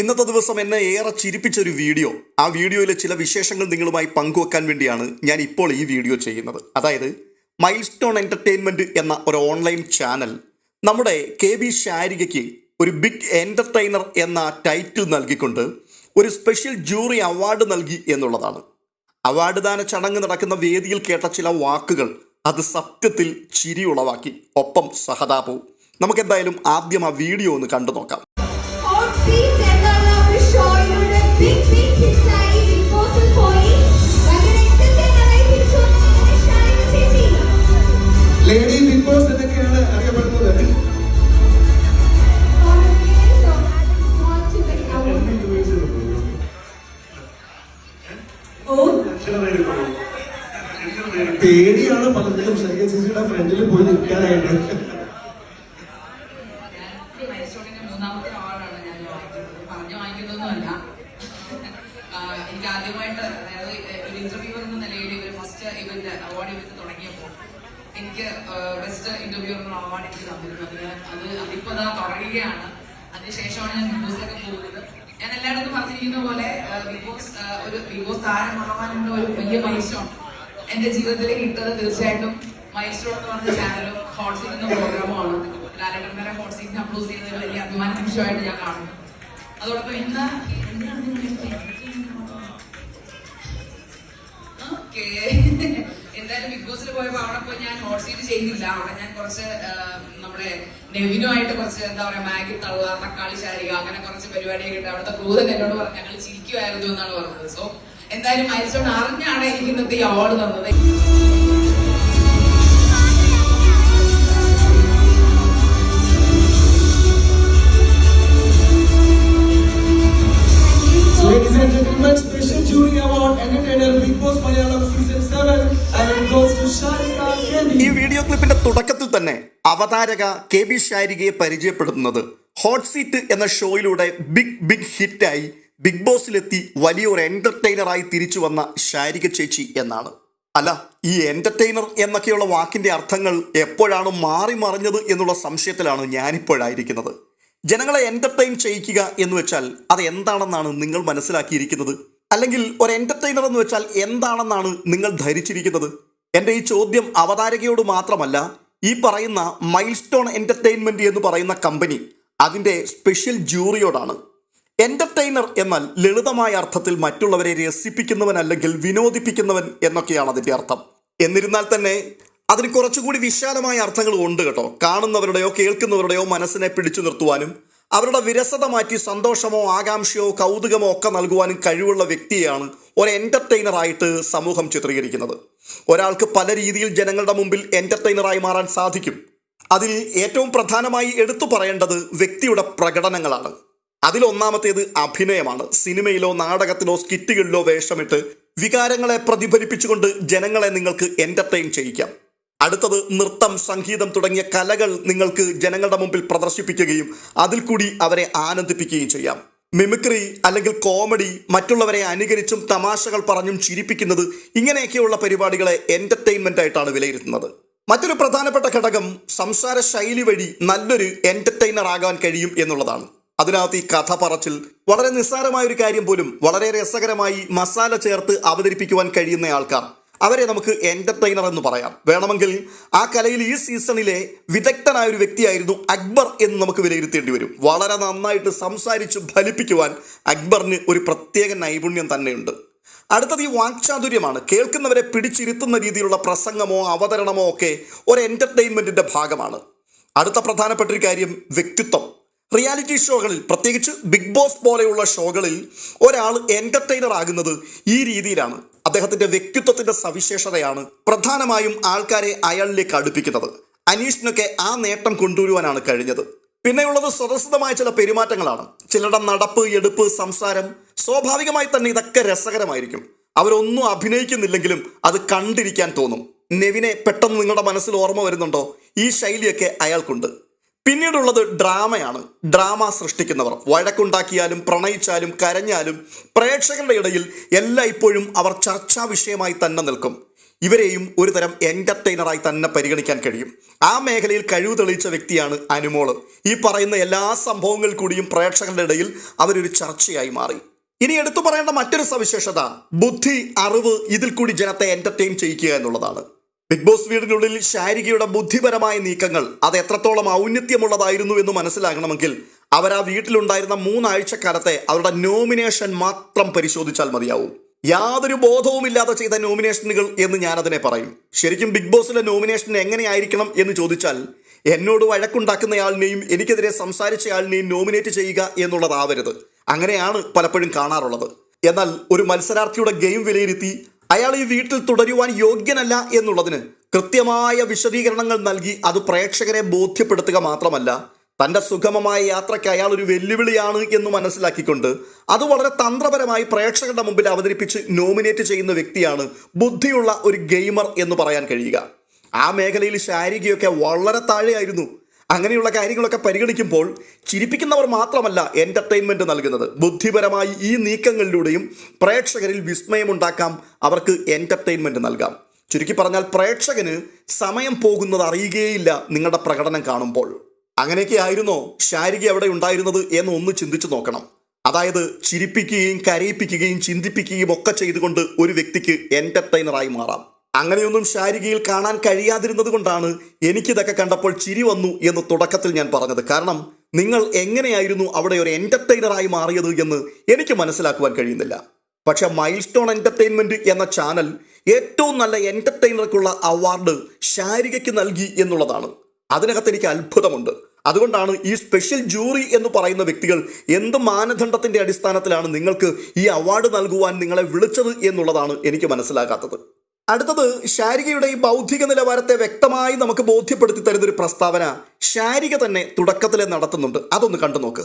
ഇന്നത്തെ ദിവസം എന്നെ ഏറെ ചിരിപ്പിച്ച ഒരു വീഡിയോ. ആ വീഡിയോയിലെ ചില വിശേഷങ്ങൾ നിങ്ങളുമായി പങ്കുവെക്കാൻ വേണ്ടിയാണ് ഞാൻ ഇപ്പോൾ ഈ വീഡിയോ ചെയ്യുന്നത്. അതായത് മൈൽ സ്റ്റോൺ എന്റർടൈൻമെന്റ് എന്ന ഒരു ഓൺലൈൻ ചാനൽ നമ്മുടെ കെ ബി ശാരികയ്ക്ക് ഒരു ബിഗ് എന്റർടൈനർ എന്ന ടൈറ്റിൽ നൽകിക്കൊണ്ട് ഒരു സ്പെഷ്യൽ ജൂറി അവാർഡ് നൽകി എന്നുള്ളതാണ്. അവാർഡ് ദാന ചടങ്ങ് നടക്കുന്ന വേദിയിൽ കേട്ട ചില വാക്കുകൾ അത് സത്യത്തിൽ ചിരി ഉളവാക്കി ഒപ്പം സഹതാപവും. നമുക്കെന്തായാലും ആദ്യം ആ വീഡിയോ ഒന്ന് കണ്ടു നോക്കാം താരമാവാനുള്ള ഒരു വലിയ മൈസ്റ്റോൺ എന്റെ ജീവിതത്തിൽ കിട്ടുന്നത് തീർച്ചയായിട്ടും മൈസ്റ്റോൺ എന്ന് പറഞ്ഞ ചാനലും ഹോട്ട് സീറ്റ് എന്ന പ്രോഗ്രാമുമാണ് ലാലേട്ടന്മാരെ ഹോട്ട് സീറ്റിന് അപ്ലോഡ് ചെയ്യുന്ന ഒരു വലിയ അഭിമാന നിമിഷമായിട്ട് ഞാൻ കാണുന്നു. അതോടൊപ്പം ഇന്ന് എന്തായാലും ബിഗ് ബോസിൽ പോയപ്പോ അവിടെ പോയി ഞാൻ ഹോട്ട് സീറ്റ് ചെയ്യുന്നില്ല അവിടെ ഞാൻ കുറച്ച് നമ്മുടെ നെവിനുമായിട്ട് കുറച്ച് എന്താ പറയാ മാഗി തള്ളുക തക്കാളി ശാരിക അങ്ങനെ കുറച്ച് പരിപാടിയൊക്കെ ഉണ്ട് അവിടുത്തെ ക്രൂതൻ എന്നോട് പറഞ്ഞു ഞങ്ങൾ ചിരിക്കുമായിരുന്നു എന്നാണ് പറഞ്ഞത്. സോ എന്തായാലും മൈൽസ്റ്റോൺ അറിഞ്ഞാണ് എനിക്ക് ഇന്നത്തെ ഈ അവാർഡ് തന്നത്. Ladies and gentlemen, special jury award entertainer Big Boss Malayalam season 7 and goes to Sharika ഈ. വീഡിയോ ക്ലിപ്പിന്റെ തുടക്കത്തിൽ തന്നെ അവതാരക കെ ബി ഷാരികയെ പരിചയപ്പെടുത്തുന്നത്. ഹോട്ട് സീറ്റ് എന്ന ഷോയിലൂടെ ബിഗ് ബിഗ് ഹിറ്റായി ബിഗ് ബോസിലെത്തി വലിയൊരു എന്റർടൈനറായി തിരിച്ചു വന്ന ശാരിക ചേച്ചി എന്നാണ്. അല്ല ഈ എന്റർടൈനർ എന്നൊക്കെയുള്ള വാക്കിന്റെ അർത്ഥങ്ങൾ എപ്പോഴാണ് മാറി മറിഞ്ഞത് എന്നുള്ള സംശയത്തിലാണ് ഞാനിപ്പോഴായിരിക്കുന്നത്. ജനങ്ങളെ എന്റർടൈൻ ചെയ്യിക്കുക എന്ന് വെച്ചാൽ അത് എന്താണെന്നാണ് നിങ്ങൾ മനസ്സിലാക്കിയിരിക്കുന്നത്? അല്ലെങ്കിൽ ഒരു എന്റർടൈനർ എന്ന് വെച്ചാൽ എന്താണെന്നാണ് നിങ്ങൾ ധരിച്ചിരിക്കുന്നത്? എന്റെ ഈ ചോദ്യം അവതാരകയോട് മാത്രമല്ല ഈ പറയുന്ന മൈൽ സ്റ്റോൺ എന്റർടൈൻമെന്റ് എന്ന് പറയുന്ന കമ്പനി അതിന്റെ സ്പെഷ്യൽ ജൂറിയോടാണ് എന്റർടൈനർ എന്നാൽ ലളിതമായ അർത്ഥത്തിൽ മറ്റുള്ളവരെ രസിപ്പിക്കുന്നവൻ അല്ലെങ്കിൽ വിനോദിപ്പിക്കുന്നവൻ എന്നൊക്കെയാണ് അതിന്റെ അർത്ഥം. എന്നിരുന്നാൽ തന്നെ അതിന് കുറച്ചുകൂടി വിശാലമായ അർത്ഥങ്ങൾ ഉണ്ട് കേട്ടോ. കാണുന്നവരുടെയോ കേൾക്കുന്നവരുടെയോ മനസ്സിനെ പിടിച്ചു നിർത്തുവാനും അവരുടെ വിരസത മാറ്റി സന്തോഷമോ ആകാംക്ഷയോ കൗതുകമോ ഒക്കെ നൽകുവാനും കഴിവുള്ള വ്യക്തിയാണ് ഒരു എന്റർടൈനറായിട്ട് സമൂഹം ചിത്രീകരിക്കുന്നത്. ഒരാൾക്ക് പല രീതിയിൽ ജനങ്ങളുടെ മുമ്പിൽ എന്റർടൈനറായി മാറാൻ സാധിക്കും. അതിൽ ഏറ്റവും പ്രധാനമായി എടുത്തു പറയേണ്ടത് വ്യക്തിയുടെ പ്രകടനങ്ങളാണ്. അതിലൊന്നാമത്തേത് അഭിനയമാണ്. സിനിമയിലോ നാടകത്തിലോ സ്കിറ്റുകളിലോ വേഷമിട്ട് വികാരങ്ങളെ പ്രതിഫലിപ്പിച്ചുകൊണ്ട് ജനങ്ങളെ നിങ്ങൾക്ക് എന്റർടൈൻ ചെയ്യിക്കാം. അടുത്തത് നൃത്തം സംഗീതം തുടങ്ങിയ കലകൾ നിങ്ങൾക്ക് ജനങ്ങളുടെ മുമ്പിൽ പ്രദർശിപ്പിക്കുകയും അതിൽ കൂടി അവരെ ആനന്ദിപ്പിക്കുകയും ചെയ്യാം. മിമിക്രി അല്ലെങ്കിൽ കോമഡി മറ്റുള്ളവരെ അനുകരിച്ചും തമാശകൾ പറഞ്ഞും ചിരിപ്പിക്കുന്നത് ഇങ്ങനെയൊക്കെയുള്ള പരിപാടികളെ എന്റർടൈൻമെന്റ് ആയിട്ടാണ് വിലയിരുത്തുന്നത്. മറ്റൊരു പ്രധാനപ്പെട്ട ഘടകം സംസാര ശൈലി വഴി നല്ലൊരു എന്റർടൈനർ ആകാൻ കഴിയും എന്നുള്ളതാണ്. അതിനകത്ത് ഈ കഥ പറച്ചിൽ വളരെ നിസ്സാരമായ ഒരു കാര്യം പോലും വളരെ രസകരമായി മസാല ചേർത്ത് അവതരിപ്പിക്കുവാൻ കഴിയുന്ന ആൾക്കാർ. അവരെ നമുക്ക് എന്റർടൈനർ എന്ന് പറയാം. വേണമെങ്കിൽ ആ കലയിൽ ഈ സീസണിലെ വിദഗ്ധനായ ഒരു വ്യക്തിയായിരുന്നു അക്ബർ എന്ന് നമുക്ക് വിലയിരുത്തേണ്ടി വരും. വളരെ നന്നായിട്ട് സംസാരിച്ച് ഫലിപ്പിക്കുവാൻ അക്ബറിന് ഒരു പ്രത്യേക നൈപുണ്യം തന്നെയുണ്ട്. അടുത്തത് ഈ വാക്ചാതുര്യമാണ്. കേൾക്കുന്നവരെ പിടിച്ചിരുത്തുന്ന രീതിയിലുള്ള പ്രസംഗമോ അവതരണമോ ഒക്കെ ഒരു എന്റർടൈൻമെന്റിന്റെ ഭാഗമാണ്. അടുത്ത പ്രധാനപ്പെട്ട ഒരു കാര്യം വ്യക്തിത്വം. റിയാലിറ്റി ഷോകളിൽ പ്രത്യേകിച്ച് ബിഗ് ബോസ് പോലെയുള്ള ഷോകളിൽ ഒരാൾ എന്റർടൈനർ ആകുന്നത് ഈ രീതിയിലാണ്. അദ്ദേഹത്തിന്റെ വ്യക്തിത്വത്തിന്റെ സവിശേഷതയാണ് പ്രധാനമായും ആൾക്കാരെ അയാളിലേക്ക് അടുപ്പിക്കുന്നത്. അനീഷിനൊക്കെ ആ നേട്ടം കൊണ്ടുവരുവാനാണ് കഴിഞ്ഞത്. പിന്നെയുള്ളത് സ്വതസിദ്ധമായ ചില പെരുമാറ്റങ്ങളാണ്. ചിലരുടെ നടപ്പ് എടുപ്പ് സംസാരം സ്വാഭാവികമായി തന്നെ ഇതൊക്കെ രസകരമായിരിക്കും. അവരൊന്നും അഭിനയിക്കുന്നില്ലെങ്കിലും അത് കണ്ടിരിക്കാൻ തോന്നും. നെവിനെ പെട്ടെന്ന് നിങ്ങളുടെ മനസ്സിൽ ഓർമ്മ വരുന്നുണ്ടോ? ഈ ശൈലിയൊക്കെ അയാൾക്കുണ്ട്. പിന്നീടുള്ളത് ഡ്രാമയാണ്. ഡ്രാമ സൃഷ്ടിക്കുന്നവർ. വഴക്കുണ്ടാക്കിയാലും പ്രണയിച്ചാലും കരഞ്ഞാലും പ്രേക്ഷകരുടെ ഇടയിൽ എല്ലായ്പ്പോഴും അവർ ചർച്ചാ വിഷയമായി തന്നെ നിൽക്കും. ഇവരെയും ഒരു തരം എന്റർടൈനറായി തന്നെ പരിഗണിക്കാൻ കഴിയും. ആ മേഖലയിൽ കഴിവ് തെളിയിച്ച വ്യക്തിയാണ് അനുമോൾ. ഈ പറയുന്ന എല്ലാ സംഭവങ്ങൾ കൂടിയും പ്രേക്ഷകരുടെ ഇടയിൽ അവരൊരു ചർച്ചയായി മാറി. ഇനി എടുത്തു പറയേണ്ട മറ്റൊരു സവിശേഷത ബുദ്ധി അറിവ് ഇതിൽ കൂടി ജനത്തെ എന്റർടൈൻ ചെയ്യിക്കുക എന്നുള്ളതാണ്. ബിഗ് ബോസ് വീടിനുള്ളിൽ ശാരികയുടെ ബുദ്ധിപരമായ നീക്കങ്ങൾ അത് എത്രത്തോളം ഔന്നത്യമുള്ളതായിരുന്നു എന്ന് മനസ്സിലാകണമെങ്കിൽ അവർ ആ വീട്ടിലുണ്ടായിരുന്ന മൂന്നാഴ്ചക്കാലത്തെ അവരുടെ നോമിനേഷൻ മാത്രം പരിശോധിച്ചാൽ മതിയാവും. യാതൊരു ബോധവുമില്ലാതെ ചെയ്ത നോമിനേഷനുകൾ എന്ന് ഞാൻ അതിനെ പറയും. ശരിക്കും ബിഗ് ബോസിലെ നോമിനേഷൻ എങ്ങനെയായിരിക്കണം എന്ന് ചോദിച്ചാൽ എന്നോട് വഴക്കുണ്ടാക്കുന്നയാളിനെയും എനിക്കെതിരെ സംസാരിച്ചയാളിനെയും നോമിനേറ്റ് ചെയ്യുക എന്നുള്ളതാവരുത്. അങ്ങനെയാണ് പലപ്പോഴും കാണാറുള്ളത്. എന്നാൽ ഒരു മത്സരാർത്ഥിയുടെ ഗെയിം വിലയിരുത്തി അയാൾ ഈ വീട്ടിൽ തുടരുവാൻ യോഗ്യനല്ല എന്നുള്ളതിന് കൃത്യമായ വിശദീകരണങ്ങൾ നൽകി അത് പ്രേക്ഷകരെ ബോധ്യപ്പെടുത്തുക മാത്രമല്ല തന്റെ സുഗമമായ യാത്രയ്ക്ക് അയാൾ ഒരു വെല്ലുവിളിയാണ് എന്ന് മനസ്സിലാക്കിക്കൊണ്ട് അത് വളരെ തന്ത്രപരമായി പ്രേക്ഷകരുടെ മുമ്പിൽ അവതരിപ്പിച്ച് നോമിനേറ്റ് ചെയ്യുന്ന വ്യക്തിയാണ് ബുദ്ധിയുള്ള ഒരു ഗെയിമർ എന്ന് പറയാൻ കഴിയുക. ആ മേഖലയിൽ ശാരികയൊക്കെ വളരെ താഴെയായിരുന്നു. അങ്ങനെയുള്ള കാര്യങ്ങളൊക്കെ പരിഗണിക്കുമ്പോൾ ചിരിപ്പിക്കുന്നവർ മാത്രമല്ല എന്റർടൈൻമെന്റ് നൽകുന്നത്. ബുദ്ധിപരമായി ഈ നീക്കങ്ങളിലൂടെയും പ്രേക്ഷകരിൽ വിസ്മയമുണ്ടാക്കാം അവർക്ക് എന്റർടൈൻമെന്റ് നൽകാം. ചുരുക്കി പറഞ്ഞാൽ പ്രേക്ഷകന് സമയം പോകുന്നത് അറിയുകയില്ല നിങ്ങളുടെ പ്രകടനം കാണുമ്പോൾ. അങ്ങനെയൊക്കെ ആയിരുന്നോ? ശാരിക അവിടെ ഉണ്ടായിരുന്നത് എന്ന് ഒന്ന് ചിന്തിച്ചു നോക്കണം. അതായത് ചിരിപ്പിക്കുകയും കരയിപ്പിക്കുകയും ചിന്തിപ്പിക്കുകയും ഒക്കെ ചെയ്തുകൊണ്ട് ഒരു വ്യക്തിക്ക് എന്റർടൈനറായി മാറാം. അങ്ങനെയൊന്നും ശാരികയിൽ കാണാൻ കഴിയാതിരുന്നത് കൊണ്ടാണ് എനിക്കിതൊക്കെ കണ്ടപ്പോൾ ചിരി വന്നു എന്ന് തുടക്കത്തിൽ ഞാൻ പറഞ്ഞത്. കാരണം നിങ്ങൾ എങ്ങനെയായിരുന്നു അവിടെ ഒരു എന്റർടൈനറായി മാറിയത് എന്ന് എനിക്ക് മനസ്സിലാക്കുവാൻ കഴിയുന്നില്ല. പക്ഷെ മൈൽ സ്റ്റോൺ എന്റർടൈൻമെന്റ് എന്ന ചാനൽ ഏറ്റവും നല്ല എന്റർടൈനർക്കുള്ള അവാർഡ് ശാരികയ്ക്ക് നൽകി എന്നുള്ളതാണ്. അതിനകത്ത് എനിക്ക് അത്ഭുതമുണ്ട്. അതുകൊണ്ടാണ് ഈ സ്പെഷ്യൽ ജൂറി എന്ന് പറയുന്ന വ്യക്തികൾ എന്ത് മാനദണ്ഡത്തിന്റെ അടിസ്ഥാനത്തിലാണ് നിങ്ങൾക്ക് ഈ അവാർഡ് നൽകുവാൻ നിങ്ങളെ വിളിച്ചത് എന്നുള്ളതാണ് എനിക്ക് മനസ്സിലാകാത്തത്. അടുത്തത് ശാരികയുടെ ഈ ബൗദ്ധിക നിലവാരത്തെ വ്യക്തമായി നമുക്ക് ബോധ്യപ്പെടുത്തി തരുന്ന ഒരു പ്രസ്താവന ശാരിക തന്നെ തുടക്കത്തിലെ നടത്തുന്നുണ്ട്. അതൊന്ന് കണ്ടു നോക്ക്.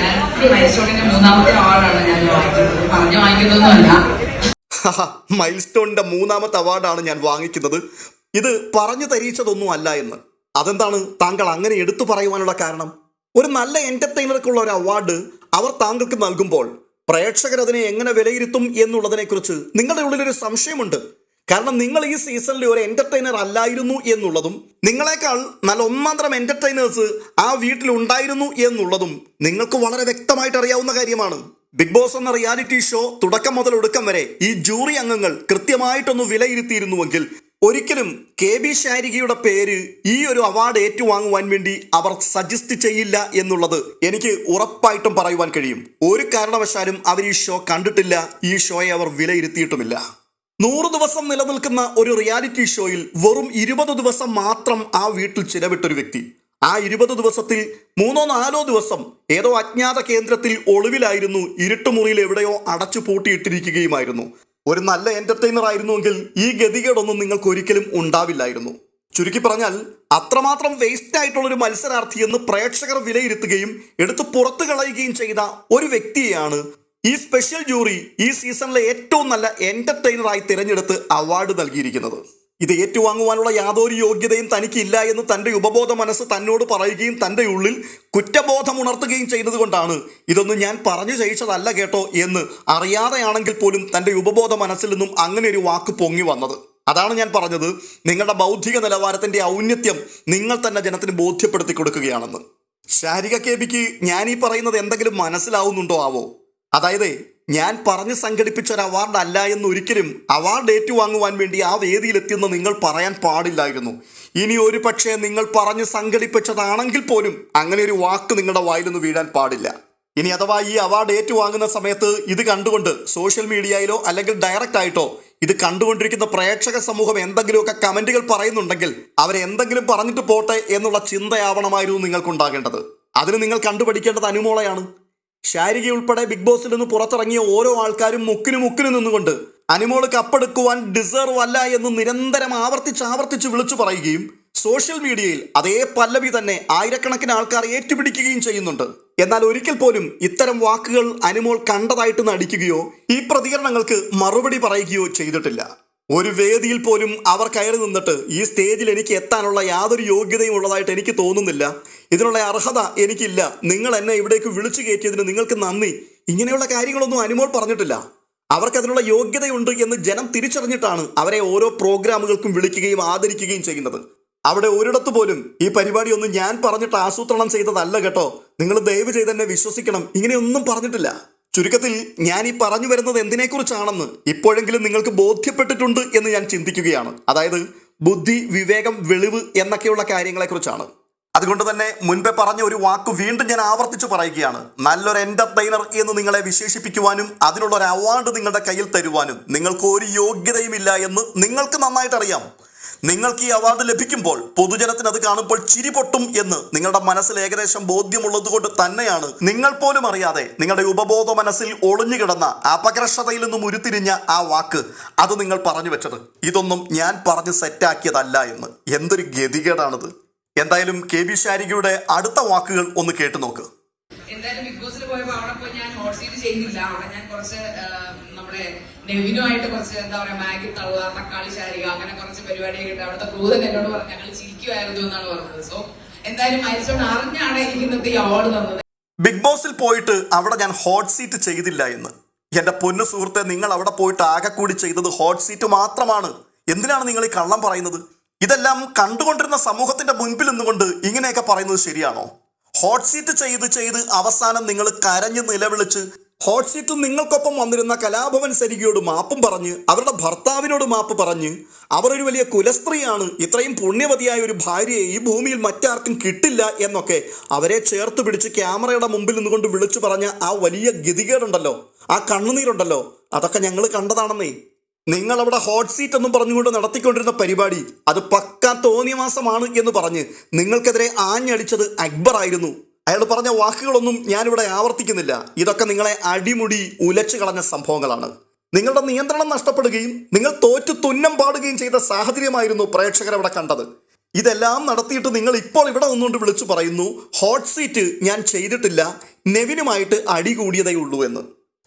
ഞാൻ മൂന്നാമത്തെ അവാർഡാണ് ഞാൻ വാങ്ങിക്കുന്നത്. മൈൽ സ്റ്റോണിന്റെ മൂന്നാമത്തെ അവാർഡാണ് ഞാൻ വാങ്ങിക്കുന്നത്. ഇത് പറഞ്ഞു തരീച്ചതൊന്നും അല്ല എന്ന്. അതെന്താണ്? താങ്കൾ അങ്ങനെ എടുത്തു പറയുവാനുള്ള കാരണം? ഒരു നല്ല എന്റർടൈനർക്കുള്ള ഒരു അവാർഡ് അവർ താങ്കൾക്ക് നൽകുമ്പോൾ പ്രേക്ഷകർ അതിനെ എങ്ങനെ വിലയിരുത്തും എന്നുള്ളതിനെക്കുറിച്ച് നിങ്ങളുടെ ഉള്ളിൽ ഒരു സംശയമുണ്ട്. കാരണം നിങ്ങൾ ഈ സീസണിലെ ഒരു എന്റർടൈനർ അല്ലായിരുന്നു എന്നുള്ളതും നിങ്ങളെക്കാൾ നല്ല ഒന്നാന്തരം എന്റർടൈനേഴ്സ് ആ വീട്ടിൽ ഉണ്ടായിരുന്നു എന്നുള്ളതും നിങ്ങൾക്ക് വളരെ വ്യക്തമായിട്ട് അറിയാവുന്ന കാര്യമാണ്. ബിഗ് ബോസ് എന്ന റിയാലിറ്റി ഷോ തുടക്കം മുതൽ ഒടുക്കം വരെ ഈ ജൂറി അംഗങ്ങൾ കൃത്യമായിട്ടൊന്ന് വിലയിരുത്തിയിരുന്നുവെങ്കിൽ ഒരിക്കലും കെ ബി ശാരികയുടെ പേര് ഈ ഒരു അവാർഡ് ഏറ്റുവാങ്ങുവാൻ വേണ്ടി അവർ സജസ്റ്റ് ചെയ്യില്ല എന്നുള്ളത് എനിക്ക് ഉറപ്പായിട്ടും പറയുവാൻ കഴിയും. ഒരു കാരണവശാലും അവർ ഈ ഷോ കണ്ടിട്ടില്ല. ഈ ഷോയെ അവർ വിലയിരുത്തിയിട്ടുമില്ല. നൂറ് ദിവസം നിലനിൽക്കുന്ന ഒരു റിയാലിറ്റി ഷോയിൽ വെറും ഇരുപത് ദിവസം മാത്രം ആ വീട്ടിൽ ചിലവിട്ടൊരു വ്യക്തി. ആ ഇരുപത് ദിവസത്തിൽ മൂന്നോ നാലോ ദിവസം ഏതോ അജ്ഞാത കേന്ദ്രത്തിൽ ഒളിവിലായിരുന്നു ഇരുട്ടുമുറിയിൽ എവിടെയോ അടച്ചു പൂട്ടിയിട്ടിരിക്കുകയുമായിരുന്നു ഒരു നല്ല എന്റർടൈനർ ആയിരുന്നുവെങ്കിൽ ഈ ഗതികേടൊന്നും നിങ്ങൾക്ക് ഒരിക്കലും ഉണ്ടാവില്ലായിരുന്നു. ചുരുക്കി പറഞ്ഞാൽ അത്രമാത്രം വേസ്റ്റ് ആയിട്ടുള്ള ഒരു മത്സരാർത്ഥി എന്ന് പ്രേക്ഷകർ വിലയിരുത്തുകയും എടുത്ത് പുറത്തു കളയുകയും ചെയ്ത ഒരു വ്യക്തിയെയാണ് ഈ സ്പെഷ്യൽ ജൂറി ഈ സീസണിലെ ഏറ്റവും നല്ല എന്റർടൈനറായി തിരഞ്ഞെടുത്ത് അവാർഡ് നൽകിയിരിക്കുന്നത്. ഇത് ഏറ്റുവാങ്ങുവാനുള്ള യാതൊരു യോഗ്യതയും തനിക്കില്ല എന്ന് തന്റെ ഉപബോധ മനസ്സ് തന്നോട് പറയുകയും തന്റെ ഉള്ളിൽ കുറ്റബോധം ഉണർത്തുകയും ചെയ്തതുകൊണ്ടാണ്. ഇതൊന്നും ഞാൻ പറഞ്ഞു ചെയ്യിച്ചതല്ല കേട്ടോ എന്ന് അറിയാതെയാണെങ്കിൽ പോലും തന്റെ ഉപബോധ മനസ്സിൽ നിന്നും അങ്ങനെ ഒരു വാക്ക് പൊങ്ങി വന്നത്. അതാണ് ഞാൻ പറഞ്ഞത്. നിങ്ങളുടെ ബൗദ്ധിക നിലവാരത്തിന്റെ ഔന്നത്യം നിങ്ങൾ തന്നെ ജനത്തിന് ബോധ്യപ്പെടുത്തി കൊടുക്കുകയാണെന്ന്. ശാരിക കേബിക്ക് ഞാൻ ഈ പറയുന്നത് എന്തെങ്കിലും മനസ്സിലാവുന്നുണ്ടോ ആവോ? അതായത് ഞാൻ പറഞ്ഞ് സംഘടിപ്പിച്ച ഒരു അവാർഡ് അല്ല എന്ന് ഒരിക്കലും അവാർഡ് ഏറ്റുവാങ്ങുവാൻ വേണ്ടി ആ വേദിയിലെത്തിയെന്ന് നിങ്ങൾ പറയാൻ പാടില്ലായിരുന്നു. ഇനി ഒരു പക്ഷേ നിങ്ങൾ പറഞ്ഞ് സംഘടിപ്പിച്ചതാണെങ്കിൽ പോലും അങ്ങനെ ഒരു വാക്ക് നിങ്ങളുടെ വായിൽ നിന്ന് വീഴാൻ പാടില്ല. ഇനി അഥവാ ഈ അവാർഡ് ഏറ്റുവാങ്ങുന്ന സമയത്ത് ഇത് കണ്ടുകൊണ്ട് സോഷ്യൽ മീഡിയയിലോ അല്ലെങ്കിൽ ഡയറക്റ്റ് ആയിട്ടോ ഇത് കണ്ടുകൊണ്ടിരിക്കുന്ന പ്രേക്ഷക സമൂഹം എന്തെങ്കിലുമൊക്കെ കമന്റുകൾ പറയുന്നുണ്ടെങ്കിൽ അവരെന്തെങ്കിലും പറഞ്ഞിട്ട് പോട്ടെ എന്നുള്ള ചിന്തയാവണമായിരുന്നു നിങ്ങൾക്കുണ്ടാകേണ്ടത്. അതിന് നിങ്ങൾ കണ്ടുപഠിക്കേണ്ടത് അനുമോളയാണ്. ശാരിക ഉൾപ്പെടെ ബിഗ് ബോസിൽ നിന്ന് പുറത്തിറങ്ങിയ ഓരോ ആൾക്കാരും മുക്കിന് മുക്കിന് നിന്നുകൊണ്ട് അനിമോൾ കപ്പെടുക്കുവാൻ ഡിസേർവ് അല്ല എന്ന് നിരന്തരം ആവർത്തിച്ച് ആവർത്തിച്ച് വിളിച്ചു പറയുകയും സോഷ്യൽ മീഡിയയിൽ അതേ പല്ലവി തന്നെ ആയിരക്കണക്കിന് ആൾക്കാർ ഏറ്റുപിടിക്കുകയും ചെയ്യുന്നുണ്ട്. എന്നാൽ ഒരിക്കൽ പോലും ഇത്തരം വാക്കുകൾ അനിമോൾ കണ്ടതായിട്ട് നടിക്കുകയോ ഈ പ്രതികരണങ്ങൾക്ക് മറുപടി പറയുകയോ ചെയ്തിട്ടില്ല. ഒരു വേദിയിൽ പോലും അവർ കയറി നിന്നിട്ട് ഈ സ്റ്റേജിൽ എനിക്ക് എത്താനുള്ള യാതൊരു യോഗ്യതയും ഉള്ളതായിട്ട് എനിക്ക് തോന്നുന്നില്ല. ഇതിനുള്ള അർഹത എനിക്കില്ല. നിങ്ങൾ എന്നെ ഇവിടേക്ക് വിളിച്ചു കയറ്റിയതിന് നിങ്ങൾക്ക് നന്ദി. ഇങ്ങനെയുള്ള കാര്യങ്ങളൊന്നും അനുമോൾ പറഞ്ഞിട്ടില്ല. അവർക്ക് അതിനുള്ള യോഗ്യതയുണ്ട് എന്ന് ജനം തിരിച്ചറിഞ്ഞിട്ടാണ് അവരെ ഓരോ പ്രോഗ്രാമുകൾക്കും വിളിക്കുകയും ആദരിക്കുകയും ചെയ്യുന്നത്. അവിടെ ഒരിടത്ത് പോലും ഈ പരിപാടി ഒന്നും ഞാൻ പറഞ്ഞിട്ട് ആസൂത്രണം ചെയ്തതല്ല കേട്ടോ. നിങ്ങൾ ദയവ് ചെയ്ത് വിശ്വസിക്കണം. ഇങ്ങനെയൊന്നും പറഞ്ഞിട്ടില്ല. ചുരുക്കത്തിൽ ഞാൻ ഈ പറഞ്ഞു വരുന്നത് എന്തിനെക്കുറിച്ചാണെന്ന് ഇപ്പോഴെങ്കിലും നിങ്ങൾക്ക് ബോധ്യപ്പെട്ടിട്ടുണ്ട് എന്ന് ഞാൻ ചിന്തിക്കുകയാണ്. അതായത് ബുദ്ധി വിവേകം വെളിവ് എന്നൊക്കെയുള്ള കാര്യങ്ങളെക്കുറിച്ചാണ്. അതുകൊണ്ട് തന്നെ മുൻപേ പറഞ്ഞ ഒരു വാക്ക് വീണ്ടും ഞാൻ ആവർത്തിച്ചു പറയുകയാണ്. നല്ലൊരു എന്റർടൈനർ എന്ന് നിങ്ങളെ വിശേഷിപ്പിക്കുവാനും അതിനുള്ള ഒരു അവാർഡ് നിങ്ങളുടെ കയ്യിൽ തരുവാനും നിങ്ങൾക്ക് ഒരു യോഗ്യതയുമില്ല എന്ന് നിങ്ങൾക്ക് നന്നായിട്ട് അറിയാം നിങ്ങൾക്ക് ഈ അവാർഡ് ലഭിക്കുമ്പോൾ പൊതുജനത്തിന് അത് കാണുമ്പോൾ ചിരി പൊട്ടും എന്ന് നിങ്ങളുടെ മനസ്സിൽ ഏകദേശം ബോധ്യമുള്ളത് കൊണ്ട് തന്നെയാണ്. നിങ്ങൾ പോലും അറിയാതെ നിങ്ങളുടെ ഉപബോധ മനസ്സിൽ ഒളിഞ്ഞുകിടന്ന അപകർഷതയിൽ നിന്നും ഉരുത്തിരിഞ്ഞ ആ വാക്ക് അത് നിങ്ങൾ പറഞ്ഞു വെച്ചത്. ഇതൊന്നും ഞാൻ പറഞ്ഞ് സെറ്റാക്കിയതല്ല എന്ന്. എന്തൊരു ഗതികേടാണിത്. എന്തായാലും കെ ബി ശാരികയുടെ അടുത്ത വാക്കുകൾ ഒന്ന് കേട്ടു നോക്ക്. എന്തായാലും ബിഗ് ബോസിൽ പോയപ്പോൾ അവിടെ പോയി ഞാൻ ഹോട്ട് സീറ്റ് ചെയ്യുന്നില്ല. അവിടെ ഞാൻ കുറച്ച് നെവിനുമായിട്ട് കുറച്ച് എന്താ പറയാ മാഗി തള്ള തക്കാളി ശാരിക അങ്ങനെ കുറച്ച് പരിപാടിയൊക്കെ ഉണ്ട്. അവിടുത്തെ ക്രൂതൻ എന്നോട് പറഞ്ഞു ഞങ്ങൾ ചിരിക്കുമായിരുന്നു എന്നാണ് പറഞ്ഞത്. സോ എന്തായാലും മരിച്ചോണ്ട് അറിഞ്ഞാണ് എനിക്ക് ഇന്നത്തെ അവാർഡ് തന്നത്. ബിഗ് ബോസിൽ പോയിട്ട് അവിടെ ഞാൻ ഹോട്ട് സീറ്റ് ചെയ്തില്ല എന്ന്. എന്റെ പൊന്നു സുഹൃത്തെ നിങ്ങൾ അവിടെ പോയിട്ട് ആകെ കൂടി ചെയ്തത് ഹോട്ട് സീറ്റ് മാത്രമാണ്. എന്തിനാണ് നിങ്ങൾ ഈ കള്ളം പറയുന്നത്? ഇതെല്ലാം കണ്ടുകൊണ്ടിരുന്ന സമൂഹത്തിന്റെ മുൻപിൽ നിന്നുകൊണ്ട് ഇങ്ങനെയൊക്കെ പറയുന്നത് ശരിയാണോ? ഹോട്ട് സീറ്റ് ചെയ്ത് ചെയ്ത് അവസാനം നിങ്ങൾ കരഞ്ഞ് നിലവിളിച്ച് ഹോട്ട് സീറ്റിൽ നിങ്ങൾക്കൊപ്പം വന്നിരുന്ന കലാഭവൻ സരികയോട് മാപ്പും പറഞ്ഞ് അവരുടെ ഭർത്താവിനോട് മാപ്പ് പറഞ്ഞ് അവർ ഒരു വലിയ കുലസ്ത്രീയാണ് ഇത്രയും പുണ്യവതിയായ ഒരു ഭാര്യയെ ഈ ഭൂമിയിൽ മറ്റാർക്കും കിട്ടില്ല എന്നൊക്കെ അവരെ ചേർത്ത് പിടിച്ച് ക്യാമറയുടെ മുമ്പിൽ നിന്നുകൊണ്ട് വിളിച്ചു പറഞ്ഞ ആ വലിയ ഗതികേടുണ്ടല്ലോ ആ കണ്ണുനീരുണ്ടല്ലോ അതൊക്കെ ഞങ്ങൾ കണ്ടതാണെന്നേ. നിങ്ങൾ അവിടെ ഹോട്ട് സീറ്റ് എന്നും പറഞ്ഞുകൊണ്ട് നടത്തിക്കൊണ്ടിരുന്ന പരിപാടി അത് പക്ക തോന്നിയമാസമാണ് എന്ന് പറഞ്ഞ് നിങ്ങൾക്കെതിരെ ആഞ്ഞടിച്ചത് അക്ബർ ആയിരുന്നു. അയാൾ പറഞ്ഞ വാക്കുകളൊന്നും ഞാനിവിടെ ആവർത്തിക്കുന്നില്ല. ഇതൊക്കെ നിങ്ങളെ അടിമുടി ഉലച്ചു കളഞ്ഞ സംഭവങ്ങളാണ്. നിങ്ങളുടെ നിയന്ത്രണം നഷ്ടപ്പെടുകയും നിങ്ങൾ തോറ്റു തുന്നം പാടുകയും ചെയ്ത സാഹചര്യമായിരുന്നു പ്രേക്ഷകർ അവിടെ കണ്ടത്. ഇതെല്ലാം നടത്തിയിട്ട് നിങ്ങൾ ഇപ്പോൾ ഇവിടെ നിന്നുകൊണ്ട് വിളിച്ചു പറയുന്നു ഹോട്ട് സീറ്റ് ഞാൻ ചെയ്തിട്ടില്ല. നെവിനുമായിട്ട് അടി കൂടിയതേ ഉള്ളൂ എന്ന്.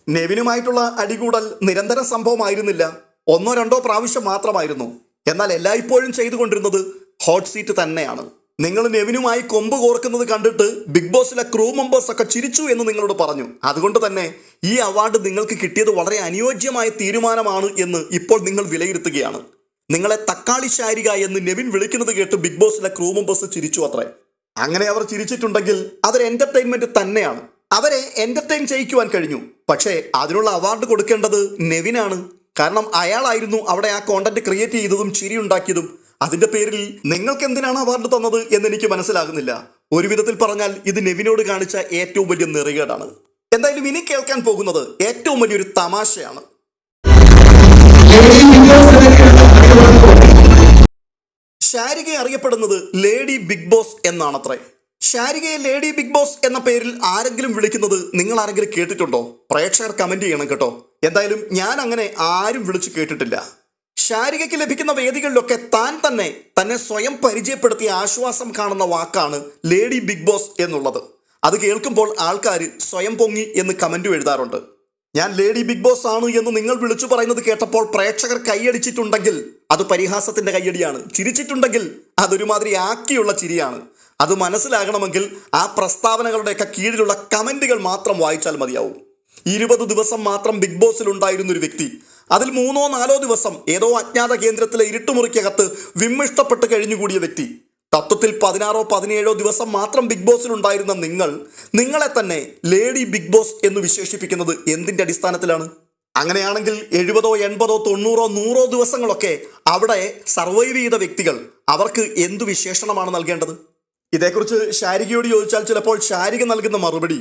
നെവിനുമായിട്ടുള്ള അടികൂടൽ നിരന്തര സംഭവമായിരുന്നില്ല. ഒന്നോ രണ്ടോ പ്രാവശ്യം മാത്രമായിരുന്നു. എന്നാൽ എല്ലായ്പ്പോഴും ചെയ്തുകൊണ്ടിരുന്നത് ഹോട്ട് സീറ്റ് തന്നെയാണ്. നിങ്ങൾ നെവിനുമായി കൊമ്പ് കോർക്കുന്നത് കണ്ടിട്ട് ബിഗ് ബോസിലെ ക്രൂ മെമ്പേഴ്സ് ഒക്കെ ചിരിച്ചു എന്ന് നിങ്ങളോട് പറഞ്ഞു. അതുകൊണ്ട് തന്നെ ഈ അവാർഡ് നിങ്ങൾക്ക് കിട്ടിയത് വളരെ അനുയോജ്യമായ തീരുമാനമാണ് എന്ന് ഇപ്പോൾ നിങ്ങൾ വിലയിരുത്തുകയാണ്. നിങ്ങളെ തക്കാളി ശാരിക എന്ന് നെവിൻ വിളിക്കുന്നത് കേട്ട് ബിഗ് ബോസിലെ ക്രൂ മെമ്പേഴ്സ് ചിരിച്ചു അത്രേ. അങ്ങനെ അവർ ചിരിച്ചിട്ടുണ്ടെങ്കിൽ അതൊരു എന്റർടൈൻമെന്റ് തന്നെയാണ്. അവരെ എന്റർടൈൻ ചെയ്യിക്കുവാൻ കഴിഞ്ഞു. പക്ഷേ അതിനുള്ള അവാർഡ് കൊടുക്കേണ്ടത് നെവിനാണ്. കാരണം അയാളായിരുന്നു അവിടെ ആ കോണ്ടന്റ് ക്രിയേറ്റ് ചെയ്തതും ചിരി ഉണ്ടാക്കിയതും. അതിന്റെ പേരിൽ നിങ്ങൾക്ക് എന്തിനാണ് അവാർഡ് തന്നത് എന്ന് എനിക്ക് മനസ്സിലാകുന്നില്ല. ഒരു വിധത്തിൽ പറഞ്ഞാൽ ഇത് നെവിനോട് കാണിച്ച ഏറ്റവും വലിയ നെറികേടാണ്. എന്തായാലും ഇനി കേൾക്കാൻ പോകുന്നത് ഏറ്റവും വലിയൊരു തമാശയാണ്. ഷാരികയെ അറിയപ്പെടുന്നത് ലേഡി ബിഗ് ബോസ് എന്നാണത്രേ. ഷാരികയെ ലേഡി ബിഗ് ബോസ് എന്ന പേരിൽ ആരെങ്കിലും വിളിക്കുന്നത് നിങ്ങൾ ആരെങ്കിലും കേട്ടിട്ടുണ്ടോ? പ്രേക്ഷകർ കമന്റ് ചെയ്യണം കേട്ടോ. എന്തായാലും ഞാൻ അങ്ങനെ ആരും വിളിച്ചു കേട്ടിട്ടില്ല. ഷാരികയ്ക്ക് ലഭിക്കുന്ന വേദികളിലൊക്കെ താൻ തന്നെ തന്നെ സ്വയം പരിചയപ്പെടുത്തിയ ആശ്വാസം കാണുന്ന വാക്കാണ് ലേഡി ബിഗ് ബോസ് എന്നുള്ളത്. അത് കേൾക്കുമ്പോൾ ആൾക്കാർ സ്വയം പൊങ്ങി എന്ന് കമന്റ് എഴുതാറുണ്ട്. ഞാൻ ലേഡി ബിഗ് ബോസ് ആണ് എന്ന് നിങ്ങൾ വിളിച്ചു പറയുന്നത് കേട്ടപ്പോൾ പ്രേക്ഷകർ കൈയടിച്ചിട്ടുണ്ടെങ്കിൽ അത് പരിഹാസത്തിന്റെ കൈയടിയാണ് ചിരിച്ചിട്ടുണ്ടെങ്കിൽ അതൊരുമാതിരി ആക്കിയുള്ള ചിരിയാണ്. അത് മനസ്സിലാകണമെങ്കിൽ ആ പ്രസ്താവനകളുടെയൊക്കെ കീഴിലുള്ള കമന്റുകൾ മാത്രം വായിച്ചാൽ മതിയാവും. ഇരുപത് ദിവസം മാത്രം ബിഗ് ബോസിൽ ഉണ്ടായിരുന്ന ഒരു വ്യക്തി അതിൽ മൂന്നോ നാലോ ദിവസം ഏതോ അജ്ഞാത കേന്ദ്രത്തിലെ ഇരുട്ടുമുറിക്കകത്ത് വിമ്മിഷ്ടപ്പെട്ട് കഴിഞ്ഞുകൂടിയ വ്യക്തി. തത്വത്തിൽ പതിനാറോ പതിനേഴോ ദിവസം മാത്രം ബിഗ് ബോസിൽ ഉണ്ടായിരുന്ന നിങ്ങൾ നിങ്ങളെ തന്നെ ലേഡി ബിഗ് ബോസ് എന്ന് വിശേഷിപ്പിക്കുന്നത് എന്തിന്റെ അടിസ്ഥാനത്തിലാണ്? അങ്ങനെയാണെങ്കിൽ എഴുപതോ എൺപതോ തൊണ്ണൂറോ നൂറോ ദിവസങ്ങളൊക്കെ അവിടെ സർവൈവ് ചെയ്ത വ്യക്തികൾ അവർക്ക് എന്തു വിശേഷണമാണ് നൽകേണ്ടത്? ഇതേക്കുറിച്ച് ശാരികയോട് ചോദിച്ചാൽ ചിലപ്പോൾ ശാരിക നൽകുന്ന മറുപടി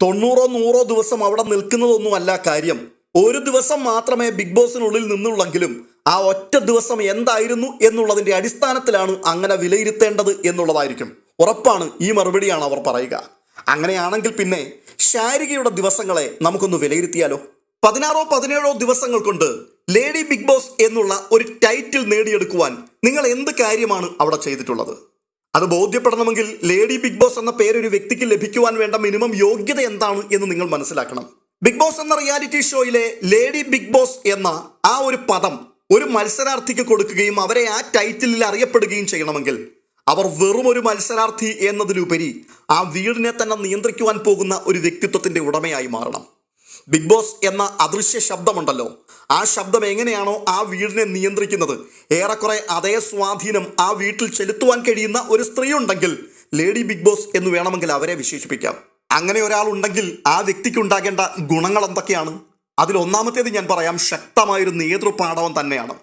തൊണ്ണൂറോ നൂറോ ദിവസം അവിടെ നിൽക്കുന്നതൊന്നുമല്ല കാര്യം. ഒരു ദിവസം മാത്രമേ ബിഗ് ബോസിനുള്ളിൽ നിന്നുള്ളെങ്കിലും ആ ഒറ്റ ദിവസം എന്തായിരുന്നു എന്നുള്ളതിന്റെ അടിസ്ഥാനത്തിലാണ് അങ്ങനെ വിലയിരുത്തേണ്ടത് എന്നുള്ളതായിരിക്കും. ഉറപ്പാണ് ഈ മറുപടിയാണ് അവർ പറയുക. അങ്ങനെയാണെങ്കിൽ പിന്നെ ശാരികയുടെ ദിവസങ്ങളെ നമുക്കൊന്ന് വിലയിരുത്തിയാലോ? പതിനാറോ പതിനേഴോ ദിവസങ്ങൾ കൊണ്ട് ലേഡി ബിഗ് ബോസ് എന്നുള്ള ഒരു ടൈറ്റിൽ നേടിയെടുക്കുവാൻ നിങ്ങൾ എന്ത് കാര്യമാണ് അവിടെ ചെയ്തിട്ടുള്ളത്? അത് ബോധ്യപ്പെടണമെങ്കിൽ ലേഡി ബിഗ് ബോസ് എന്ന പേര് ഒരു വ്യക്തിക്ക് ലഭിക്കുവാൻ വേണ്ട മിനിമം യോഗ്യത എന്താണ് എന്ന് നിങ്ങൾ മനസ്സിലാക്കണം. ബിഗ് ബോസ് എന്ന റിയാലിറ്റി ഷോയിലെ ലേഡി ബിഗ് ബോസ് എന്ന ആ ഒരു പദം ഒരു മത്സരാർത്ഥിക്ക് കൊടുക്കുകയും അവരെ ആ ടൈറ്റിലിൽ അറിയപ്പെടുകയും ചെയ്യണമെങ്കിൽ അവർ വെറും ഒരു മത്സരാർത്ഥി എന്നതിലുപരി ആ വീടിനെ തന്നെ നിയന്ത്രിക്കുവാൻ പോകുന്ന ഒരു വ്യക്തിത്വത്തിന്റെ ഉടമയായി മാറണം. ബിഗ് ബോസ് എന്ന അദൃശ്യ ശബ്ദമുണ്ടല്ലോ. ആ ശബ്ദം എങ്ങനെയാണോ ആ വീടിനെ നിയന്ത്രിക്കുന്നത്? ഏറെക്കുറെ അതേ സ്വാധീനം ആ വീട്ടിൽ ചെലുത്തുവാൻ കഴിയുന്ന ഒരു സ്ത്രീ ഉണ്ടെങ്കിൽ ലേഡി ബിഗ് ബോസ് എന്ന് വേണമെങ്കിൽ അവരെ വിശേഷിപ്പിക്കാം. അങ്ങനെ ഒരാൾ ഉണ്ടെങ്കിൽ ആ വ്യക്തിക്ക് ഉണ്ടാകേണ്ട ഗുണങ്ങൾ എന്തൊക്കെയാണ്? അതിൽ ഒന്നാമത്തേത് ഞാൻ പറയാം ശക്തമായൊരു നേതൃപാഠവം തന്നെയാണ്.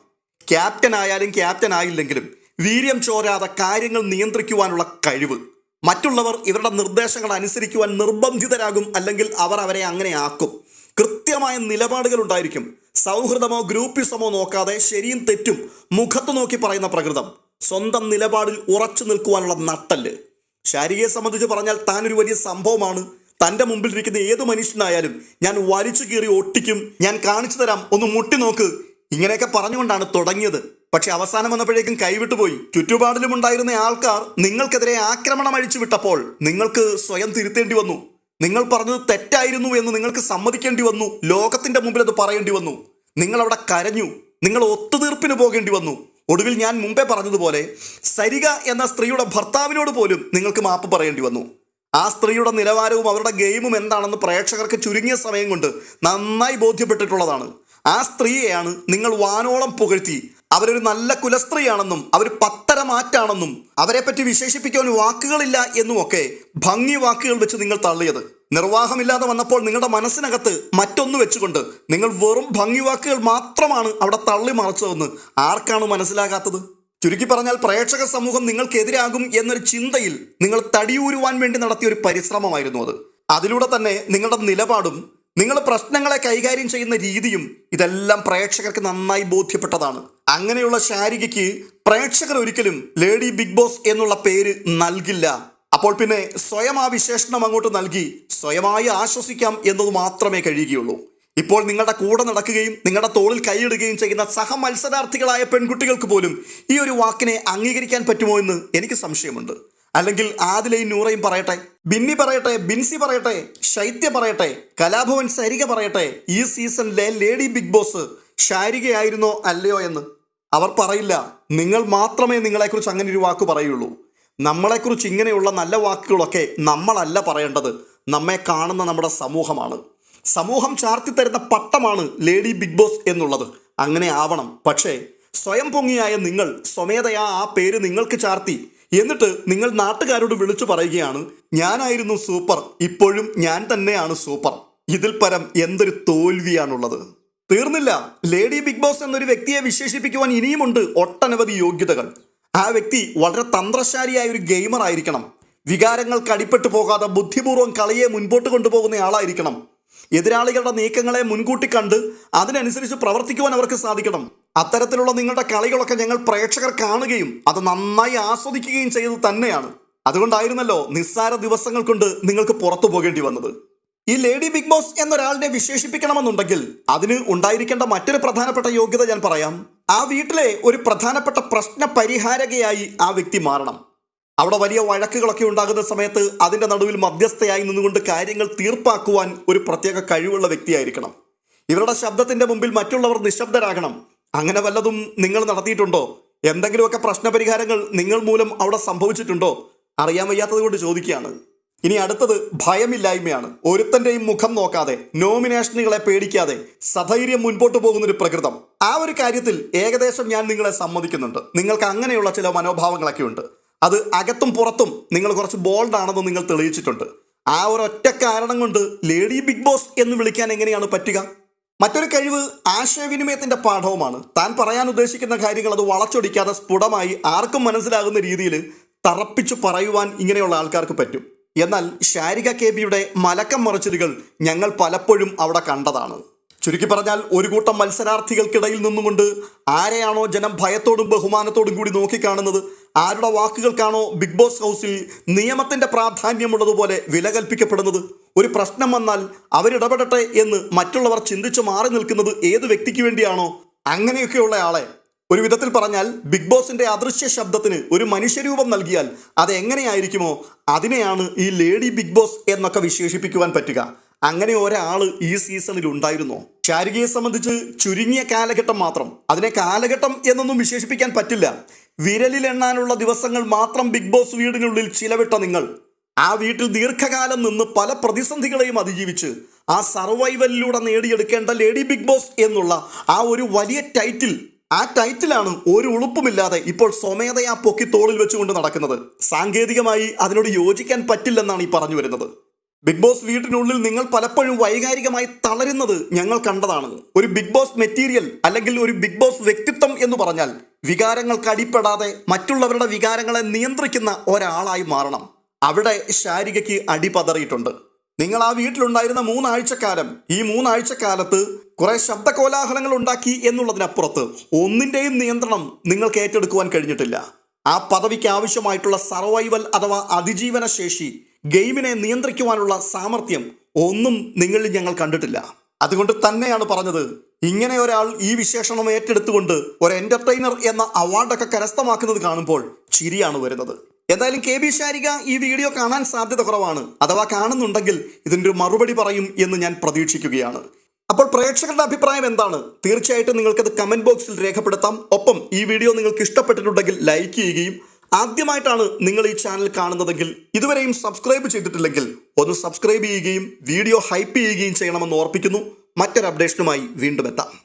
ക്യാപ്റ്റൻ ആയാലും ക്യാപ്റ്റൻ ആയില്ലെങ്കിലും വീര്യം ചോരാതെ കാര്യങ്ങൾ നിയന്ത്രിക്കുവാനുള്ള കഴിവ്. മറ്റുള്ളവർ ഇവരുടെ നിർദ്ദേശങ്ങൾ അനുസരിക്കുവാൻ നിർബന്ധിതരാകും അല്ലെങ്കിൽ അവർ അവരെ അങ്ങനെ ആക്കും. കൃത്യമായ നിലപാടുകൾ ഉണ്ടായിരിക്കും. സൗഹൃദമോ ഗ്രൂപ്പിസമോ നോക്കാതെ ശരിയും തെറ്റും മുഖത്ത് നോക്കി പറയുന്ന പ്രകൃതം. സ്വന്തം നിലപാടിൽ ഉറച്ചു നിൽക്കുവാനുള്ള നട്ടൽ ശാരികയെ സംബന്ധിച്ച് പറഞ്ഞാൽ താൻ ഒരു വലിയ സംഭവമാണ്. തന്റെ മുമ്പിൽ ഇരിക്കുന്ന ഏത് മനുഷ്യനായാലും ഞാൻ വലിച്ചു കീറി ഒട്ടിക്കും ഞാൻ കാണിച്ചു തരാം ഒന്ന് മുട്ടി നോക്ക്. ഇങ്ങനെയൊക്കെ പറഞ്ഞുകൊണ്ടാണ് തുടങ്ങിയത്. പക്ഷെ അവസാനം വന്നപ്പോഴേക്കും കൈവിട്ടുപോയി ചുറ്റുപാടിലും ഉണ്ടായിരുന്ന ആൾക്കാർ നിങ്ങൾക്കെതിരെ ആക്രമണം അഴിച്ചു വിട്ടപ്പോൾ നിങ്ങൾക്ക് സ്വയം തിരുത്തേണ്ടി വന്നു. നിങ്ങൾ പറഞ്ഞത് തെറ്റായിരുന്നു എന്ന് നിങ്ങൾക്ക് സമ്മതിക്കേണ്ടി വന്നു. ലോകത്തിന്റെ മുമ്പിൽ അത് പറയേണ്ടി വന്നു. നിങ്ങൾ അവിടെ കരഞ്ഞു. നിങ്ങൾ ഒത്തുതീർപ്പിന് പോകേണ്ടി വന്നു. ഒടുവിൽ ഞാൻ മുമ്പേ പറഞ്ഞതുപോലെ സരിക എന്ന സ്ത്രീയുടെ ഭർത്താവിനോട് പോലും നിങ്ങൾക്ക് മാപ്പ് പറയേണ്ടി വന്നു. ആ സ്ത്രീയുടെ നിലവാരവും അവരുടെ ഗെയിമും എന്താണെന്ന് പ്രേക്ഷകർക്ക് ചുരുങ്ങിയ സമയം കൊണ്ട് നന്നായി ബോധ്യപ്പെട്ടിട്ടുള്ളതാണ്. ആ സ്ത്രീയെയാണ് നിങ്ങൾ വാനോളം പുകഴ്ത്തി. അവരൊരു നല്ല കുലസ്ത്രീയാണെന്നും അവർ പത്തര മാറ്റാണെന്നും അവരെ പറ്റി വിശേഷിപ്പിക്കാൻ വാക്കുകളില്ല എന്നുമൊക്കെ ഭംഗി വാക്കുകൾ വെച്ച് നിങ്ങൾ തള്ളിയത്. നിർവാഹമില്ലാതെ വന്നപ്പോൾ നിങ്ങളുടെ മനസ്സിനകത്ത് മറ്റൊന്ന് വെച്ചുകൊണ്ട് നിങ്ങൾ വെറും ഭംഗിവാക്കുകൾ മാത്രമാണ് അവിടെ തള്ളി മറച്ചതെന്ന് ആർക്കാണ് മനസ്സിലാകാത്തത്? ചുരുക്കി പറഞ്ഞാൽ പ്രേക്ഷക സമൂഹം നിങ്ങൾക്കെതിരാകും എന്നൊരു ചിന്തയിൽ നിങ്ങൾ തടിയൂരുവാൻ വേണ്ടി നടത്തിയ ഒരു പരിശ്രമമായിരുന്നു അത്. അതിലൂടെ തന്നെ നിങ്ങളുടെ നിലപാടും നിങ്ങൾ പ്രശ്നങ്ങളെ കൈകാര്യം ചെയ്യുന്ന രീതിയും ഇതെല്ലാം പ്രേക്ഷകർക്ക് നന്നായി ബോധ്യപ്പെട്ടതാണ്. അങ്ങനെയുള്ള ശാരികയ്ക്ക് പ്രേക്ഷകർ ഒരിക്കലും ലേഡി ബിഗ് ബോസ് എന്നുള്ള പേര് നൽകില്ല. അപ്പോൾ പിന്നെ സ്വയം ആ വിശേഷണം അങ്ങോട്ട് നൽകി സ്വയമായി ആശ്വസിക്കാം എന്നത് മാത്രമേ കഴിയുകയുള്ളൂ. ഇപ്പോൾ നിങ്ങളുടെ കൂടെ നടക്കുകയും നിങ്ങളുടെ തോളിൽ കൈയിടുകയും ചെയ്യുന്ന സഹമത്സരാർത്ഥികളായ പെൺകുട്ടികൾക്ക് പോലും ഈ ഒരു വാക്കിനെ അംഗീകരിക്കാൻ പറ്റുമോ എന്ന് എനിക്ക് സംശയമുണ്ട്. അല്ലെങ്കിൽ ആദിലയും നൂറയും പറയട്ടെ ബിന്നി പറയട്ടെ ബിൻസി പറയട്ടെ ശൈത്യ പറയട്ടെ കലാഭവൻ സരിക പറയട്ടെ ഈ സീസണിലെ ലേഡി ബിഗ് ബോസ് ശാരികയായിരുന്നോ അല്ലയോ എന്ന്. അവർ പറയില്ല നിങ്ങൾ മാത്രമേ നിങ്ങളെക്കുറിച്ച് അങ്ങനെ ഒരു വാക്ക് പറയുള്ളൂ. നമ്മളെക്കുറിച്ച് ഇങ്ങനെയുള്ള നല്ല വാക്കുകളൊക്കെ നമ്മളല്ല പറയേണ്ടത്. നമ്മെ കാണുന്ന നമ്മുടെ സമൂഹമാണ്. സമൂഹം ചാർത്തി തരുന്ന പട്ടമാണ് ലേഡി ബിഗ് ബോസ് എന്നുള്ളത്. അങ്ങനെ ആവണം. പക്ഷേ സ്വയം പൊങ്ങിയായ നിങ്ങൾ സ്വമേധയാ ആ പേര് നിങ്ങൾക്ക് ചാർത്തി. എന്നിട്ട് നിങ്ങൾ നാട്ടുകാരോട് വിളിച്ചു പറയുകയാണ് ഞാനായിരുന്നു സൂപ്പർ ഇപ്പോഴും ഞാൻ തന്നെയാണ് സൂപ്പർ. ഇതിൽ പരം എന്തൊരു തോൽവിയാണുള്ളത്. തീർന്നില്ല. ലേഡി ബിഗ് ബോസ് എന്നൊരു വ്യക്തിയെ വിശേഷിപ്പിക്കുവാൻ ഇനിയുമുണ്ട് ഒട്ടനവധി യോഗ്യതകൾ. ആ വ്യക്തി വളരെ തന്ത്രശാലിയായ ഒരു ഗെയിമർ ആയിരിക്കണം. വികാരങ്ങൾ കടിപ്പെട്ടു പോകാതെ ബുദ്ധിപൂർവം കളിയെ മുൻപോട്ട് കൊണ്ടുപോകുന്ന ആളായിരിക്കണം. എതിരാളികളുടെ നീക്കങ്ങളെ മുൻകൂട്ടി കണ്ട് അതിനനുസരിച്ച് പ്രവർത്തിക്കുവാൻ അവർക്ക് സാധിക്കണം. അത്തരത്തിലുള്ള നിങ്ങളുടെ കളികളൊക്കെ ഞങ്ങൾ പ്രേക്ഷകർ കാണുകയും അത് നന്നായി ആസ്വദിക്കുകയും ചെയ്തത് തന്നെയാണ്. അതുകൊണ്ടായിരുന്നല്ലോ നിസ്സാര ദിവസങ്ങൾ കൊണ്ട് നിങ്ങൾക്ക് പുറത്തു പോകേണ്ടി വന്നത്. ഈ ലേഡി ബിഗ് ബോസ് എന്നൊരാളിനെ വിശേഷിപ്പിക്കണമെന്നുണ്ടെങ്കിൽ അതിന് ഉണ്ടായിരിക്കേണ്ട മറ്റൊരു പ്രധാനപ്പെട്ട യോഗ്യത ഞാൻ പറയാം. ആ വീട്ടിലെ ഒരു പ്രധാനപ്പെട്ട പ്രശ്ന പരിഹാരകയായി ആ വ്യക്തി മാറണം. അവിടെ വലിയ വഴക്കുകളൊക്കെ ഉണ്ടാകുന്ന സമയത്ത് അതിന്റെ നടുവിൽ മധ്യസ്ഥയായി നിന്നുകൊണ്ട് കാര്യങ്ങൾ തീർപ്പാക്കുവാൻ ഒരു പ്രത്യേക കഴിവുള്ള വ്യക്തിയായിരിക്കണം. ഇവരുടെ ശബ്ദത്തിന്റെ മുമ്പിൽ മറ്റുള്ളവർ നിശബ്ദരാകണം. അങ്ങനെ വല്ലതും നിങ്ങൾ നടത്തിയിട്ടുണ്ടോ? എന്തെങ്കിലുമൊക്കെ പ്രശ്നപരിഹാരങ്ങൾ നിങ്ങൾ മൂലം അവിടെ സംഭവിച്ചിട്ടുണ്ടോ? അറിയാൻ വയ്യാത്തത് കൊണ്ട് ചോദിക്കുകയാണ്. ഇനി അടുത്തത് ഭയമില്ലായ്മയാണ്. ഒരുത്തന്റെയും മുഖം നോക്കാതെ നോമിനേഷനുകളെ പേടിക്കാതെ സധൈര്യം മുൻപോട്ട് പോകുന്നൊരു പ്രകൃതം. ആ ഒരു കാര്യത്തിൽ ഏകദേശം ഞാൻ നിങ്ങളെ സമ്മതിക്കുന്നുണ്ട്. നിങ്ങൾക്ക് അങ്ങനെയുള്ള ചില മനോഭാവങ്ങളൊക്കെ ഉണ്ട്. അത് അകത്തും പുറത്തും നിങ്ങൾ കുറച്ച് ബോൾഡ് ആണെന്ന് നിങ്ങൾ തെളിയിച്ചിട്ടുണ്ട്. ആ ഒരു ഒറ്റ കാരണം കൊണ്ട് ലേഡി ബിഗ് ബോസ് എന്ന് വിളിക്കാൻ എങ്ങനെയാണ് പറ്റുക? മറ്റൊരു കഴിവ് ആശയവിനിമയത്തിന്റെ പാഠവുമാണ്. താൻ പറയാൻ ഉദ്ദേശിക്കുന്ന കാര്യങ്ങൾ അത് വളച്ചൊടിക്കാതെ സ്ഫുടമായി ആർക്കും മനസ്സിലാകുന്ന രീതിയിൽ തറപ്പിച്ചു പറയുവാൻ ഇങ്ങനെയുള്ള ആൾക്കാർക്ക് പറ്റും. എന്നാൽ ശാരിക കെ ബിയുടെ മലക്കം മറച്ചിലുകൾ ഞങ്ങൾ പലപ്പോഴും അവിടെ കണ്ടതാണ്. ചുരുക്കി പറഞ്ഞാൽ ഒരു കൂട്ടം മത്സരാർത്ഥികൾക്കിടയിൽ നിന്നുകൊണ്ട് ആരെയാണോ ജനം ഭയത്തോടും ബഹുമാനത്തോടും കൂടി നോക്കിക്കാണുന്നത്? ആരുടെ വാക്കുകൾക്കാണോ ബിഗ് ബോസ് ഹൗസിൽ നിയമത്തിന്റെ പ്രാധാന്യമുള്ളതുപോലെ വില കൽപ്പിക്കപ്പെടുന്നത്? ഒരു പ്രശ്നം വന്നാൽ അവരിടപെടട്ടെ എന്ന് മറ്റുള്ളവർ ചിന്തിച്ചു മാറി നിൽക്കുന്നത് ഏത് വ്യക്തിക്ക് വേണ്ടിയാണോ? അങ്ങനെയൊക്കെയുള്ള ആളെ. ഒരു വിധത്തിൽ പറഞ്ഞാൽ ബിഗ് ബോസിന്റെ അദൃശ്യ ശബ്ദത്തിന് ഒരു മനുഷ്യരൂപം നൽകിയാൽ അത് എങ്ങനെയായിരിക്കുമോ അതിനെയാണ് ഈ ലേഡി ബിഗ് ബോസ് എന്നൊക്കെ വിശേഷിപ്പിക്കുവാൻ പറ്റുക. അങ്ങനെ ഒരാൾ ഈ സീസണിൽ ഉണ്ടായിരുന്നോ? ശാരികയെ സംബന്ധിച്ച് ചുരുങ്ങിയ കാലഘട്ടം മാത്രം. അതിനെ കാലഘട്ടം എന്നൊന്നും വിശേഷിപ്പിക്കാൻ പറ്റില്ല. വിരലിൽ എണ്ണാനുള്ള ദിവസങ്ങൾ മാത്രം ബിഗ് ബോസ് വീടിനുള്ളിൽ ചിലവിട്ട നിങ്ങൾ. ആ വീട്ടിൽ ദീർഘകാലം നിന്ന് പല പ്രതിസന്ധികളെയും അതിജീവിച്ച് ആ സർവൈവലിലൂടെ നേടിയെടുക്കേണ്ട ലേഡി ബിഗ് ബോസ് എന്നുള്ള ആ ഒരു വലിയ ടൈറ്റിൽ ആ ടൈറ്റിലാണ് ഒരു ഉളുപ്പുമില്ലാതെ ഇപ്പോൾ സ്വമേധയാ പൊക്കി തോളിൽ വെച്ചുകൊണ്ട് നടക്കുന്നത്. സാങ്കേതികമായി അതിനോട് യോജിക്കാൻ പറ്റില്ലെന്നാണ് ഈ പറഞ്ഞു വരുന്നത്. ബിഗ് ബോസ് വീട്ടിനുള്ളിൽ നിങ്ങൾ പലപ്പോഴും വൈകാരികമായി തളരുന്നത് ഞങ്ങൾ കണ്ടതാണ്. ഒരു ബിഗ് ബോസ് മെറ്റീരിയൽ അല്ലെങ്കിൽ ഒരു ബിഗ് ബോസ് വ്യക്തിത്വം എന്ന് പറഞ്ഞാൽ വികാരങ്ങൾക്ക് അടിപ്പെടാതെ മറ്റുള്ളവരുടെ വികാരങ്ങളെ നിയന്ത്രിക്കുന്ന ഒരാളായി മാറണം. അവിടെ ശാരികയ്ക്ക് അടിപതറിയിട്ടുണ്ട്. നിങ്ങൾ ആ വീട്ടിലുണ്ടായിരുന്ന മൂന്നാഴ്ചക്കാലം ഈ മൂന്നാഴ്ചക്കാലത്ത് കുറെ ശബ്ദ കോലാഹലങ്ങൾ ഉണ്ടാക്കി എന്നുള്ളതിനപ്പുറത്ത് ഒന്നിന്റെയും നിയന്ത്രണം നിങ്ങൾക്ക് ഏറ്റെടുക്കുവാൻ കഴിഞ്ഞിട്ടില്ല. ആ പദവിക്ക് ആവശ്യമായിട്ടുള്ള സർവൈവൽ അഥവാ അതിജീവന ശേഷി ഗെയിമിനെ നിയന്ത്രിക്കുവാനുള്ള സാമർഥ്യം ഒന്നും നിങ്ങളിൽ ഞങ്ങൾ കണ്ടിട്ടില്ല. അതുകൊണ്ട് തന്നെയാണ് പറഞ്ഞത് ഇങ്ങനെ ഒരാൾ ഈ വിശേഷണം ഏറ്റെടുത്തുകൊണ്ട് ഒരു എന്റർടൈനർ എന്ന അവാർഡൊക്കെ കരസ്ഥമാക്കുന്നത് കാണുമ്പോൾ ചിരിയാണ് വരുന്നത്. എന്തായാലും കെ ബി ശാരിക ഈ വീഡിയോ കാണാൻ സാധ്യത കുറവാണ്. അഥവാ കാണുന്നുണ്ടെങ്കിൽ ഇതിന്റെ ഒരു മറുപടി പറയും എന്ന് ഞാൻ പ്രതീക്ഷിക്കുകയാണ്. അപ്പോൾ പ്രേക്ഷകരുടെ അഭിപ്രായം എന്താണ്? തീർച്ചയായിട്ടും നിങ്ങൾക്കത് കമന്റ് ബോക്സിൽ രേഖപ്പെടുത്താം. ഒപ്പം ഈ വീഡിയോ നിങ്ങൾക്ക് ഇഷ്ടപ്പെട്ടിട്ടുണ്ടെങ്കിൽ ലൈക്ക് ചെയ്യുകയും ആദ്യമായിട്ടാണ് നിങ്ങൾ ഈ ചാനൽ കാണുന്നതെങ്കിൽ ഇതുവരെയും സബ്സ്ക്രൈബ് ചെയ്തിട്ടില്ലെങ്കിൽ ഒന്ന് സബ്സ്ക്രൈബ് ചെയ്യുകയും വീഡിയോ ഹൈപ്പ് ചെയ്യുകയും ചെയ്യണമെന്ന് ഓർപ്പിക്കുന്നു. മറ്റൊരു അപ്ഡേഷനുമായി വീണ്ടും എത്താം.